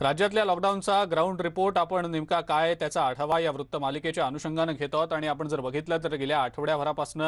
राज्यातल्या लॉकडाऊनचा ground report आपण नेमका काय त्याचा आढावा या वृत्त मालिकेच्या अनुषंगानं घेत आहोत. आणि आपण जर बघितलं तर गेल्या आठवड्याभरापासून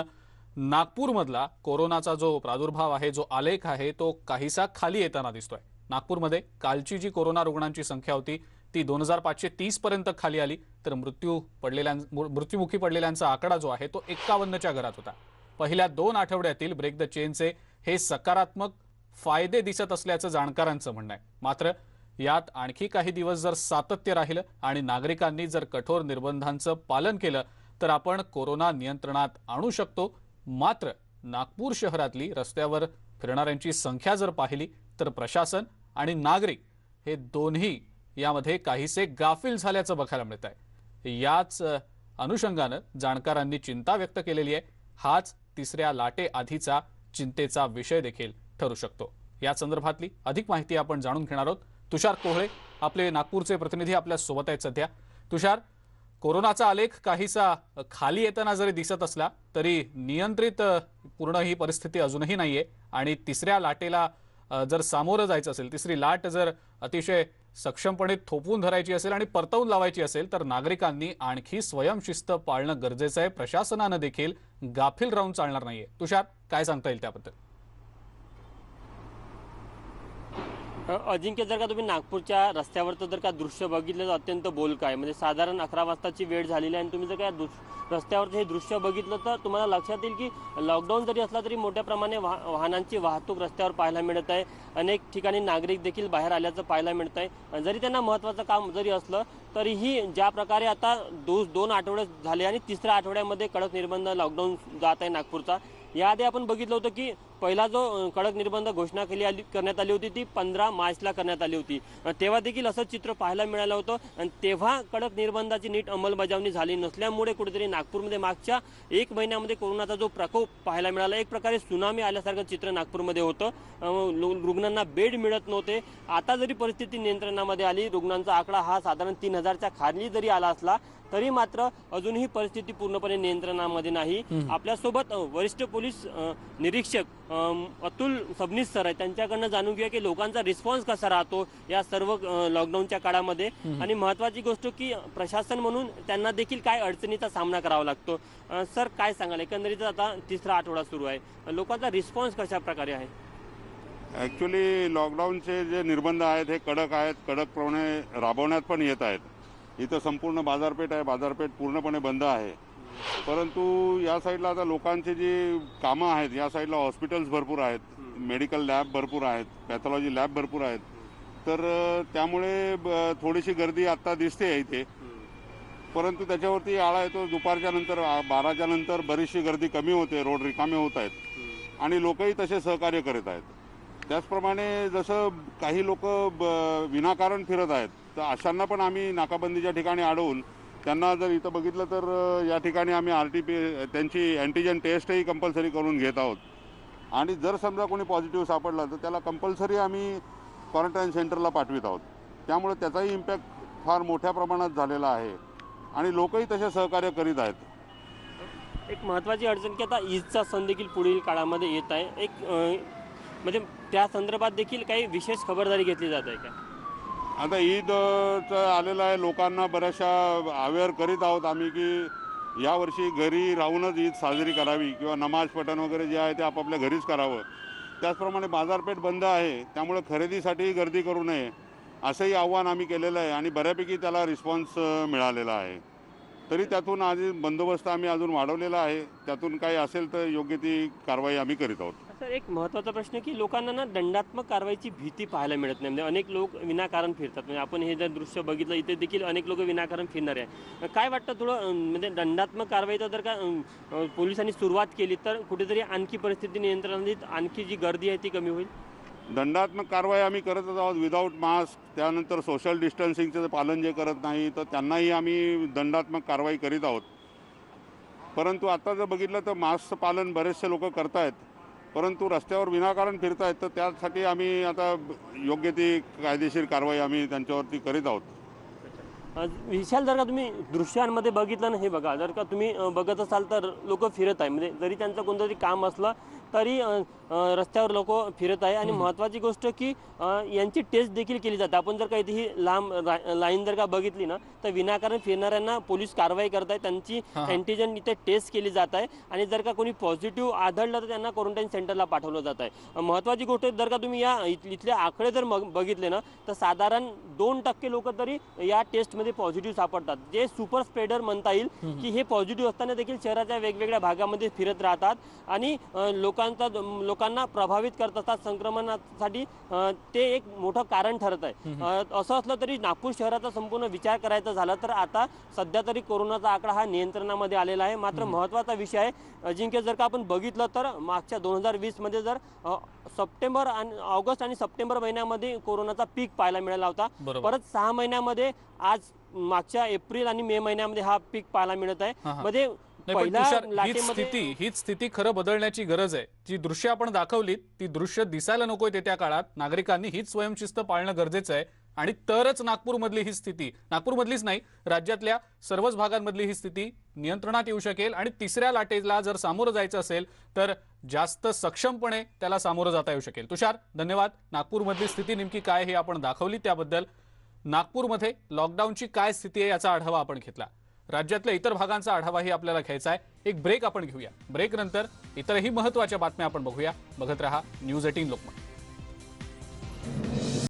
नागपूरमधला कोरोनाचा जो प्रादुर्भाव आहे जो आलेख आहे तो काहीसा खाली येताना दिसतोय. नागपूरमध्ये कालची जी कोरोना रुग्णांची संख्या होती ती दोन हजार पाचशे तीस पर्यंत खाली आली. तर मृत्यू पडलेल्या मृत्युमुखी पडलेल्यांचा आकडा जो आहे तो एक्कावन्नच्या घरात होता. पहिल्या दोन आठवड्यातील ब्रेक द चेनचे हे सकारात्मक फायदे दिसत असल्याचं जाणकारांचं म्हणणं आहे. मात्र यात आणखी काही दिवस जर सातत्य राहिलं आणि नागरिकांनी जर कठोर निर्बंधांचं पालन केलं तर आपण कोरोना नियंत्रणात आणू शकतो. मात्र नागपूर शहरातली रस्त्यावर फिरणाऱ्यांची संख्या जर पाहिली तर प्रशासन आणि नागरिक हे दोन्ही यामध्ये काहीसे गाफील झाल्याचं बघायला मिळत आहे याच अनुषंगानं जाणकारांनी चिंता व्यक्त केलेली आहे. हाच तिसऱ्या लाटे आधीचा चिंतेचा विषय देखील ठरू शकतो. या संदर्भातली अधिक माहिती आपण जाणून घेणार आहोत. तुषार कोहळे आपले नागपूरचे प्रतिनिधी आपल्यासोबत आहेत सध्या. तुषार कोरोनाचा आलेख काहीसा खाली येताना जरी दिसत असला तरी नियंत्रित पूर्ण ही परिस्थिती अजूनही नाहीये. आणि तिसऱ्या लाटेला जर सामोरं जायचं असेल तिसरी लाट जर अतिशय सक्षमपणे थोपवून धरायची असेल आणि परतवून लावायची असेल तर नागरिकांनी आणखी स्वयंशिस्त पाळणं गरजेचं आहे. प्रशासनानं देखील गाफील राहून चालणार नाहीये. तुषार काय सांगता येईल त्याबद्दल अ, अजिंक्य जर का तुम्ही नागपूरच्या रस्त्यावरचं जर का दृश्य बघितलं तर अत्यंत बोलक आहे म्हणजे साधारण अकरा वाजताची वेळ झालेली आहे आणि तुम्ही जर का दृश- रस्त्यावरचं हे दृश्य बघितलं तर तुम्हाला लक्षात येईल की लॉकडाऊन जरी असला तरी मोठ्या प्रमाणे वाह वाहनांची वाहतूक रस्त्यावर पाहायला मिळत आहे. अनेक ठिकाणी नागरिक देखील बाहेर आल्याचं पाहायला मिळत आहे. आणि जरी त्यांना महत्त्वाचं काम जरी असलं तरीही ज्या प्रकारे आता दो दोन आठवडे झाले आणि तिसऱ्या आठवड्यामध्ये कडक निर्बंध लॉकडाऊन जात आहे नागपूरचा याआधी आपण बघितलं होतं की पहिला जो कडक निर्बंध घोषणा केली आली करण्यात आली होती ती पंधरा मार्चला करण्यात आली होती. तेव्हा देखील असं चित्र पाहायला मिळालं होतं आणि तेव्हा कडक निर्बंधाची नीट अंमलबजावणी झाली नसल्यामुळे कुठेतरी नागपूरमध्ये मागच्या एक महिन्यामध्ये कोरोनाचा जो प्रकोप पाहायला मिळाला एक प्रकारे सुनामी आल्यासारखं चित्र नागपूरमध्ये होतं. रुग्णांना बेड मिळत नव्हते. आता जरी परिस्थिती नियंत्रणामध्ये आली रुग्णांचा आकडा हा साधारण तीन हजारच्या खाली जरी आला असला तरी मात्र अजूनही परिस्थिती पूर्णपणे नियंत्रणामध्ये नाही. आपल्यासोबत वरिष्ठ पोलीस निरीक्षक अतुल सबनीस सर आहेत. त्यांच्याकडनं जाणून घेऊया की लोकांचा रिस्पॉन्स कसा राहतो या सर्व लॉकडाऊनच्या काळामध्ये. आणि महत्वाची गोष्ट की प्रशासन म्हणून त्यांना देखील काय अडचणीचा सामना करावा लागतो. सर काय सांगाल? एकंदरीत आता तिसरा आठवडा सुरू आहे. लोकांचा रिस्पॉन्स कशा प्रकारे आहे? ॲक्च्युली लॉकडाऊनचे जे निर्बंध आहेत हे कडक आहेत. कडकप्रमाणे राबवण्यात पण येत आहेत. इथं संपूर्ण बाजारपेठ आहे. बाजारपेठ पूर्णपणे बंद आहे. परंतु या साईडला आता लोकांचे जी कामं आहेत या साईडला हॉस्पिटल्स भरपूर आहेत मेडिकल लॅब भरपूर आहेत पॅथॉलॉजी लॅब भरपूर आहेत. तर त्यामुळे ब- थोडीशी गर्दी आत्ता दिसते इथे. परंतु त्याच्यावरती आळा येतो. दुपारच्या नंतर बाराच्या नंतर बरीचशी गर्दी कमी होते रोड रिकामे होत आहेत. आणि लोकही तसे सहकार्य करीत आहेत. त्याचप्रमाणे जसं काही लोक विनाकारण फिरत आहेत तर अशांना पण आम्ही नाकाबंदीच्या ठिकाणी अडवून त्यांना जर इथं बघितलं तर या ठिकाणी आम्ही आर टी पी त्यांची अँटीजन टेस्टही कंपल्सरी करून घेत आहोत. आणि जर समजा कोणी पॉझिटिव्ह सापडला तर त्याला कंपल्सरी आम्ही क्वारंटाईन सेंटरला पाठवित आहोत. त्यामुळे त्याचाही इम्पॅक्ट फार मोठ्या प्रमाणात झालेला आहे. आणि लोकही तसे सहकार्य करीत आहेत. एक महत्त्वाची अडचण की आता ईदचा सण देखील पुढील काळामध्ये येत आहे. एक म्हणजे त्या संदर्भात देखील काही विशेष खबरदारी घेतली जात आहे का? आता ईदचं आलेलं आहे. लोकांना बऱ्याचशा अवेअर करीत आहोत आम्ही की यावर्षी घरी राहूनच ईद साजरी करावी किंवा नमाज पठण वगैरे जे आहे ते आपापल्या घरीच करावं. त्याचप्रमाणे बाजारपेठ बंद आहे. त्यामुळे खरेदीसाठीही गर्दी करू नये असंही आव्हान आम्ही केलेलं आहे आणि बऱ्यापैकी त्याला रिस्पॉन्स मिळालेला आहे. तरी त्यातून आधी बंदोबस्त आम्ही अजून वाढवलेला आहे. त्यातून काही असेल तर योग्य ती कारवाई आम्ही करीत आहोत. सर एक महत्त्वाचा प्रश्न की लोकांना ना दंडात्मक कारवाईची भीती पाहायला मिळत नाही. म्हणजे अनेक लोक विनाकारण फिरतात. म्हणजे आपण हे जर दृश्य बघितलं इथे देखील अनेक लोक विनाकारण फिरणार आहे. काय वाटतं थोडं म्हणजे दंडात्मक कारवाईचा जर का अं, पोलिसांनी सुरुवात केली तर कुठेतरी आणखी परिस्थिती नियंत्रणात आणखी जी गर्दी आहे ती कमी होईल? दंडात्मक कारवाई आम्ही करतच आहोत विदाऊट मास्क त्यानंतर सोशल डिस्टन्सिंगचं पालन जे करत नाही तर त्यांनाही आम्ही दंडात्मक कारवाई करीत आहोत. परंतु आता जर बघितलं तर मास्कचं पालन बरेचसे लोक करतायत. परंतु रस्त्यावर विनाकारण फिरत आहेत तर त्यासाठी आम्ही आता योग्य ती कायदेशीर कारवाई आम्ही त्यांच्यावरती करीत आहोत. विशाल जर का तुम्ही दृश्यांमध्ये बघितलं ना हे बघा जर का तुम्ही बघत असाल तर लोक फिरत आहे म्हणजे जरी त्यांचं कोणतं तरी काम असलं तरी रस्त्यावर लोक फिरत आहे. आणि महत्वाची गोष्ट की यांची टेस्ट देखील केली जाते. आपण जर का इथे ही लांब लाईन जर का बघितली ना तर विनाकारण फिरणाऱ्यांना पोलीस कारवाई करत आहे त्यांची. अँटीजन इथे टेस्ट केली जात आहे. आणि जर का कोणी पॉझिटिव्ह आढळलं तर त्यांना क्वारंटाईन सेंटरला पाठवलं जात आहे. अ, महत्वाची गोष्ट जर का तुम्ही या इथ- इथले आकडे जर बघितले ना तर साधारण दोन टक्के लोक तरी या टेस्टमध्ये पॉझिटिव्ह सापडतात. जे सुपर स्प्रेडर म्हणता येईल की हे पॉझिटिव्ह असताना देखील शहराच्या वेगवेगळ्या भागामध्ये फिरत राहतात. आणि अ, लोकांचा लोकांना प्रभावित करत असतात संक्रमणासाठी ते एक मोठं कारण ठरत आहे. असं असलं तरी नागपूर शहराचा संपूर्ण विचार करायचा झाला तर आता सध्या तरी कोरोनाचा आकडा हा नियंत्रणामध्ये आलेला आहे. मात्र महत्त्वाचा विषय आहे अजिंक्य जर का आपण बघितलं तर मागच्या दोन हजार वीसमध्ये जर सप्टेंबर आणि ऑगस्ट आणि सप्टेंबर महिन्यामध्ये कोरोनाचा पीक पाहायला मिळाला होता. परत सहा महिन्यामध्ये आज मागच्या एप्रिल आणि मे महिन्यामध्ये हा पीक पाहायला मिळत आहे. मध्ये पण पहिल्या तुषार हीच स्थिती हीच स्थिती खरं बदलण्याची गरज आहे. जी दृश्य आपण दाखवलीत ती दृश्य दिसायला नकोय येत्या काळात. नागरिकांनी हीच स्वयंशिस्त पाळणं गरजेचं आहे. आणि तरच नागपूरमधली ही स्थिती नागपूरमधलीच नाही राज्यातल्या सर्वच भागांमधली ही स्थिती नियंत्रणात येऊ शकेल. आणि तिसऱ्या लाटेला जर सामोरं जायचं असेल तर जास्त सक्षमपणे त्याला सामोरं जाता येऊ शकेल. तुषार धन्यवाद. नागपूरमधली स्थिती नेमकी काय हे आपण दाखवली त्याबद्दल. नागपूरमध्ये लॉकडाऊनची काय स्थिती आहे याचा आढावा आपण घेतला. राज्यातल्या इतर भागांचा आढावाही आपल्याला घ्यायचा आहे. एक ब्रेक आपण घेऊया. ब्रेक नंतर इतरही महत्त्वाच्या बातम्या आपण बघूया. बघत रहा न्यूज एटीन लोकमत.